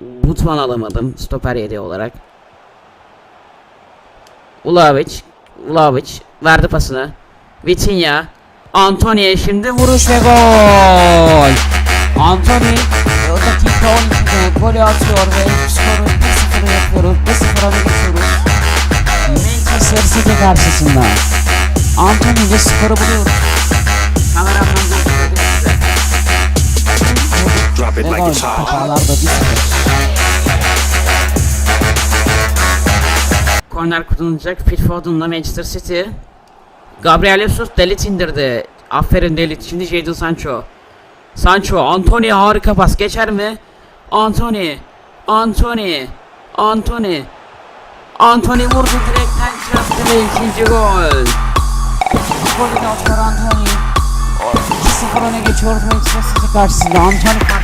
Butman alamadım stoper yedi olarak. Ulavic, Ulavic verdi pasını. Vitinha, Antonio şimdi vuruş ve gol. Anthony dakika 12'de golü atıyor ve skoru 1-0 yapıyoruz. 1-0 öne geçiyoruz. Manchester City karşısında. Anthony ile skoru buluyor. Kameramdan gösterdim size. Drop it Ve like it's hot. Korner kullanılacak. Phil Foden'la Manchester City. Gabriel Jesus Delit indirdi. Aferin Delit. Şimdi Jadon Sancho. Sancho, Anthony harika pas geçer mi? Anthony, Anthony, Anthony. Anthony vurdu direkten çarptı ve ikinci gol. Golü de atıyor Anthony. 2-0 öne geçiyoruz Manchester City karşısında. Anthony